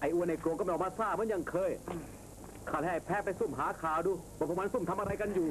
ไอ้อ้วนไอ้โกรงก็ไม่ออกมาซ่าเหมือนอยังเคยข้าให้ไอ้แพ้ไปซุ่มหาข่าวดูว่าพวกมันซุ่มทำอะไรกันอยู่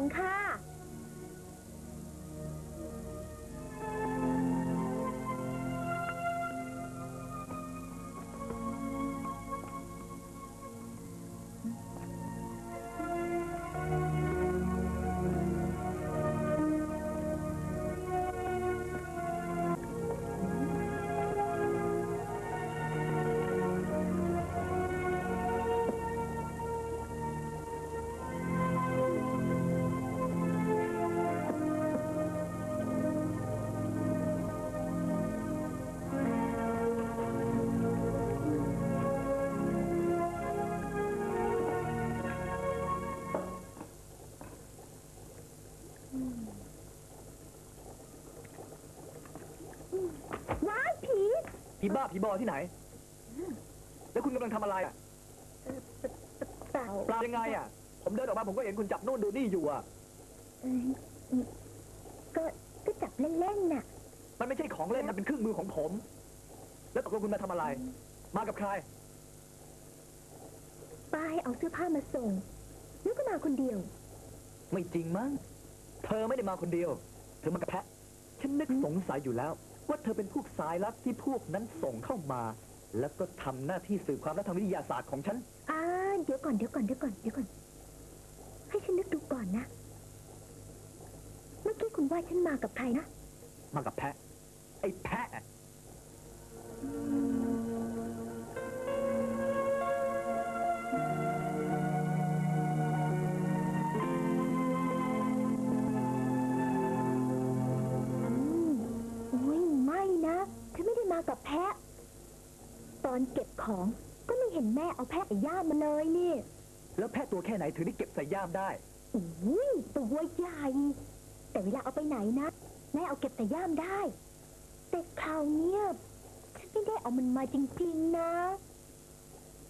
งค่ะ ผีบ้าผีบอที่ไหน แล้วคุณกำลังทำอะไรอะเปล่าปลายังไงอะ ผมเดินออกมาผมก็เห็นคุณจับโน่นดูนี่อยู่อะเอ้ยก็ก็จับเล่นๆน่ะ มันไม่ใช่ของเล่นนะเป็นเครื่องมือของผม แล้วตกลงคุณมาทำอะไร มากับใคร ป้ายเอาเสื้อผ้ามาส่ง แล้วก็มาคนเดียว ไม่จริงมั้ง เธอไม่ได้มาคนเดียว เธอมากับแพะ ฉันนึกสงสัยอยู่แล้ว ว่าเธอเป็นพวกสายลับที่พวกนั้นส่งเข้ามา แล้วก็ทำหน้าที่สืบความลับทางวิทยาศาสตร์ของฉัน อ่าเดี๋ยวก่อนเดี๋ยวก่อนเดี๋ยวก่อนเดี๋ยวก่อน ให้ฉันนึกดูก่อนนะ เมื่อกี้คุณว่าฉันมากับใครนะ มากับแพะ ไอ้แพะ เห็นแม่เอาแพะไปย่ามมาเลยนี่ แล้วแพะตัวแค่ไหนถึงได้เก็บใส่ย่ามได้ อุ้ยตัวใหญ่ แต่เวลาเอาไปไหนนะ แม่เอาเก็บแต่ย่ามได้ แต่คราวเนี้ยฉันไม่ได้เอามันมาจริงๆนะ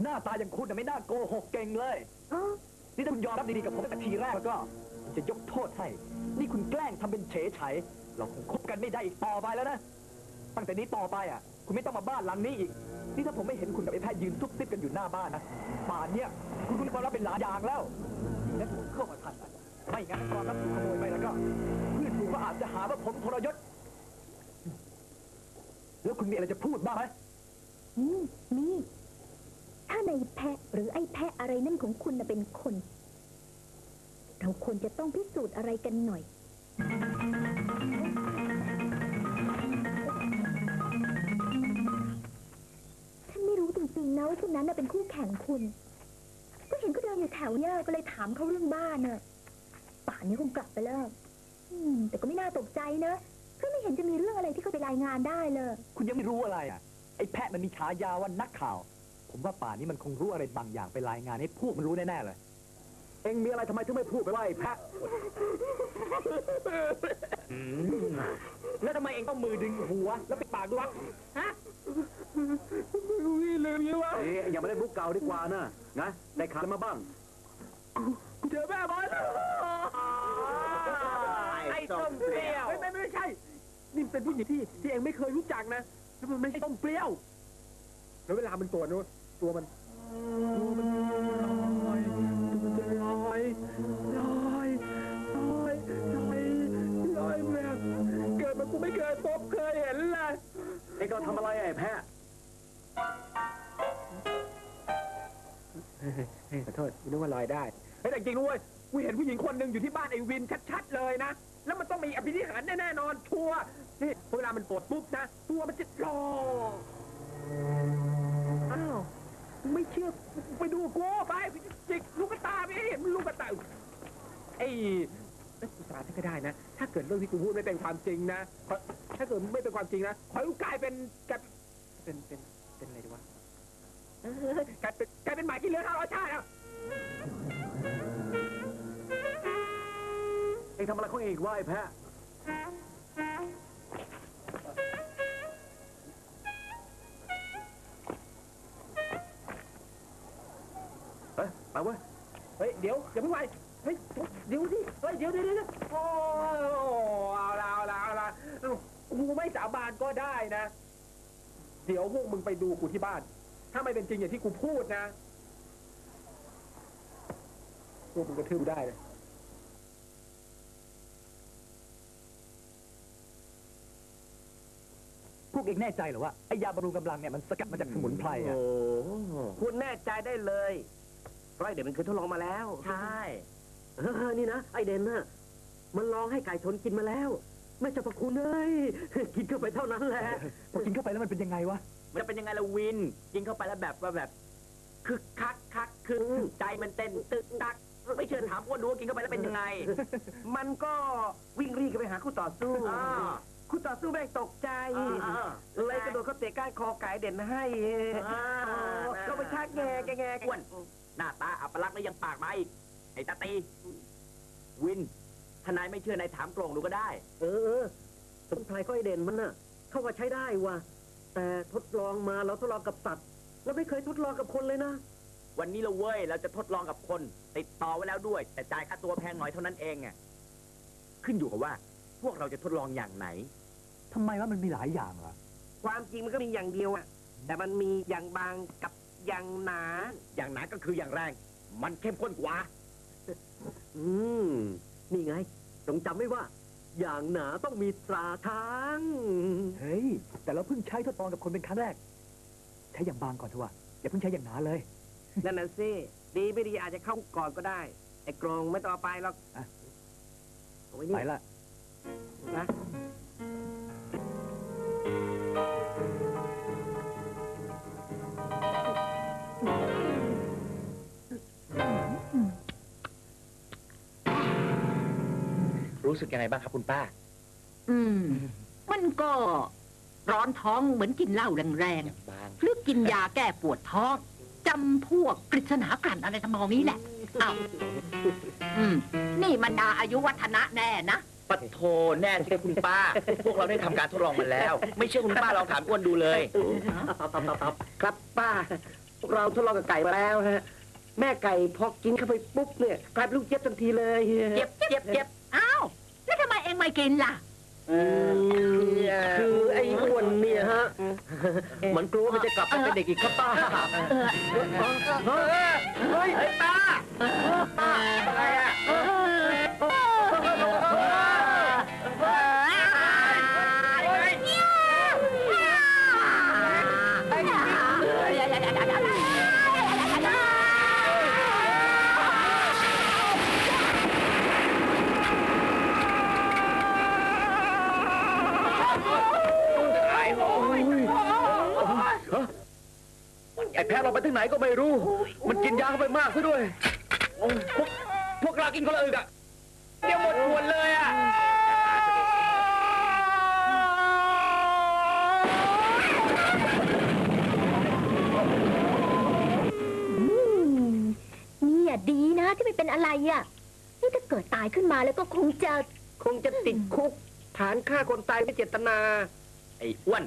หน้าตาอย่างคุณน่ะไม่น่าโกหกเก่งเลย อ๋อ นี่ถ้าคุณยอมรับดีๆกับผมตั้งแต่ทีแรกแล้วก็ผมจะยกโทษให้ นี่คุณแกล้งทำเป็นเฉยไฉเราคงคบกันไม่ได้อีกต่อไปแล้วนะ ตั้งแต่นี้ต่อไปอะ คุณไม่ต้องมาบ้านหลังนี้อีก นี่ถ้าผมไม่เห็นคุณกับไอ้แพทย์ยืนซุบซิบกันอยู่หน้าบ้านนะ ป่านเนี้ยคุณคุณความรับเป็นหลานยางแล้วและผมเข้ามาทัน ไม่งั้นความรับถูกขโมยไปแล้วก็เพื่อนผมก็อาจจะหาว่าผมทรยศ แล้วคุณมีอะไรจะพูดบ้างไหมอืมนี่ถ้าในแพะหรือไอ้แพะอะไรนั่นของคุณนะเป็นคน เราควรจะต้องพิสูจน์อะไรกันหน่อย คู่แข่งคุณ ก็เห็นก็เดินอยู่แถวเนี่ยก็เลยถามเขาเรื่องบ้านน่ะ ป่านนี้คงกลับไปแล้วอืม แต่ก็ไม่น่าตกใจนะก็ไม่เห็นจะมีเรื่องอะไรที่เขาไปรายงานได้เลย คุณยังไม่รู้อะไรอะไอ้แพะมันมีฉายาว่านักข่าว ผมว่าป่านนี้มันคงรู้อะไรบางอย่างไปรายงานให้พวกมันรู้แน่ๆเลย เอ็งมีอะไรทำไมถึงไม่พูดไปว่าไอ้แพะ แล้วทำไมเองต้องมือดึงหัว แล้วปิดปากด้วยวะฮะ เอ๊ะอย่ามาเล่นมุกเก่าดีกว่านะนะได้ข่าวมาบ้างกูเจอแม่บอลไอ้ส้มเปรี้ยวไม่ไม่ไม่ใช่ นี่เป็นผู้หญิงที่ที่เองไม่เคยรู้จักนะแล้วมันไม่ใช่ส้มเปรี้ยว แล้วเวลามันตัวนู้นตัวมันตัวมันลอยตัวมันจะลอยลอยลอยลอยลอยแบบเกิดมากูไม่เคยพบเคย เห็นเลยไอ้ก็ทำอะไรไอ้แพ้เฮ้ขอโทษนึกว่าลอยได้เฮ้ยแต่จริงด้วยกูเห็นผู้หญิงคนหนึ่งอยู่ที่บ้านไอ้วินชัดๆเลยนะ แล้วมันต้องมีอภินิหารแน่ๆนอนชัวร์นี่เวลามันปวดปุ๊บนะ ตัวมันจะลออ้าวไม่เชื่อไปดูกูไปจิกลูกกระตาไปให้เห็นมันลูกกระตาไอ้ ไอ้กูสาธิตก็ได้นะ ถ้าเกิดเรื่องที่กูพูดไม่เป็นความจริงนะขอถ้าเกิดไม่เป็นความจริงนะขอให้กูกลายเป็นกลายเป็นเป็นเป็นอะไรดีวะเออกลายเป็นกลายเป็นหมากินเลือดห้าร้อยชาติอะเองทำอะไรของเองอีกวะไอ้แพ้เฮ้ยไปเว้ย เฮ้ยเดี๋ยวอย่าเพิ่งไป เฮ้ยเดี๋ยวสิเฮ้ยเดี๋ยวเดี๋ยวเดี๋ยวโอ้เอาละเอาละเอาละกูไม่สาบานก็ได้นะ เดี๋ยวพวกมึงไปดูกูที่บ้าน ถ้าไม่เป็นจริงอย่างที่กูพูดนะพวกมึงกระทืบได้เลยพวกเองแน่ใจเหรอว่าไอ้ยาบำรุงกำลังเนี่ยมันสกัดมาจากสมุนไพรอะคุณแน่ใจได้เลยเพราะไอเด่นมันเคยทดลองมาแล้ว ใช่ เออนี่นะ ไอเดนน่ะ มันลองให้ไก่ชนกินมาแล้ว ไม่จะประคุณเลย กินเข้าไปเท่านั้นแหละ พอกินเข้าไปแล้วมันเป็นยังไงวะ มันจะเป็นยังไงละวิน กินเข้าไปแล้วแบบว่าแบบคึกคักคักคึกใจมันเต้นตึกตัก ไม่เชิญถามว่าดูว่ากินเข้าไปแล้วเป็นยังไง มันก็วิ่งรีกันไปหาคู่ต่อสู้อ่า คู่ต่อสู้แม่งตกใจ อ่าเลยกระโดดเขาเตะก้านคอไก่เด่นให้อ่า ก็ไปชักแงแกแงอ้วนหน้าตาอัปลักษณ์แล้วยังปากมาอีก ไอ้ตาตี วินทนายไม่เชื่อนายถามโกรงดูก็ได้ เออเออสมุนไพรก็ไอเด่นมันน่ะ เขาว่าใช้ได้ว่ะ แต่ทดลองมาเราทดลองกับสัตว์แล้วไม่เคยทดลองกับคนเลยนะ วันนี้เราเว้ย เราจะทดลองกับคน ติดต่อไว้แล้วด้วย แต่จ่ายค่าตัวแพงหน่อยเท่านั้นเองอะขึ้นอยู่กับว่า พวกเราจะทดลองอย่างไหน ทำไมว่ามันมีหลายอย่างล่ะความจริงมันก็มีอย่างเดียวอะแต่มันมีอย่างบางกับอย่างหนา อย่างหนาก็คืออย่างแรง มันเข้มข้นกว่า อืม นี่ไงต้องจำไว้ว่า อย่างหนาต้องมีตราช้าง เฮ้ย แต่เราเพิ่งใช้ทดลองกับคนเป็นครั้งแรก ใช้อย่างบางก่อนเถอะวะอย่าเพิ่งใช้อย่างหนาเลยนั่นน่ะสิดีไม่ดีอาจจะเข้าก่อนก็ได้ ไอ้กรงไม่ต้องเอาไปหรอกเอาไว้นี่ไปละ นะ รู้สึกยังไงบ้างครับคุณป้า อืม มันก็ร้อนท้องเหมือนกินเหล้าแรงอย่างบาง ๆหรือกินยาแก้ปวดท้องจำพวกกฤษณากลั่นอะไรทำนองนี้แหละอ้าวอืม นี่มันดาอายุวัฒนะแน่นะปัดโทแน่สิครับคุณป้า พวกเราได้ทำการทดลองมาแล้ว ไม่เชื่อคุณป้าลองถามอ้วนดูเลย ตับตับตับตับครับป้า พวกเราทดลองกับไก่มาแล้วฮะ แม่ไก่พอกินเข้าไปปุ๊บเนี่ยกลายเป็นลูกเจี๊ยบทันทีเลย เจ็บเจ็บเจ็บอ้าวแล้วทำ ไมเองไม่กินล่ะอืมคือไอ้อ้วนเนี่ยฮะ มันกลัวมันจะกลับไปเป็นเด็กอีกครับป้า ไอ้แพ้เราไปที่ไหนก็ไม่รู้ มันกินยาเข้าไปมากซะด้วย พวกพวกเรากินคนละอึกอะเดี๋ยวหมดขวดเลยอะอืมเนี่ยดีนะที่ไม่เป็นอะไรอะ นี่ถ้าเกิดตายขึ้นมาแล้วก็คงจะ คงจะติดคุก ฐานฆ่าคนตายไม่เจตนา ไอ้อ้วน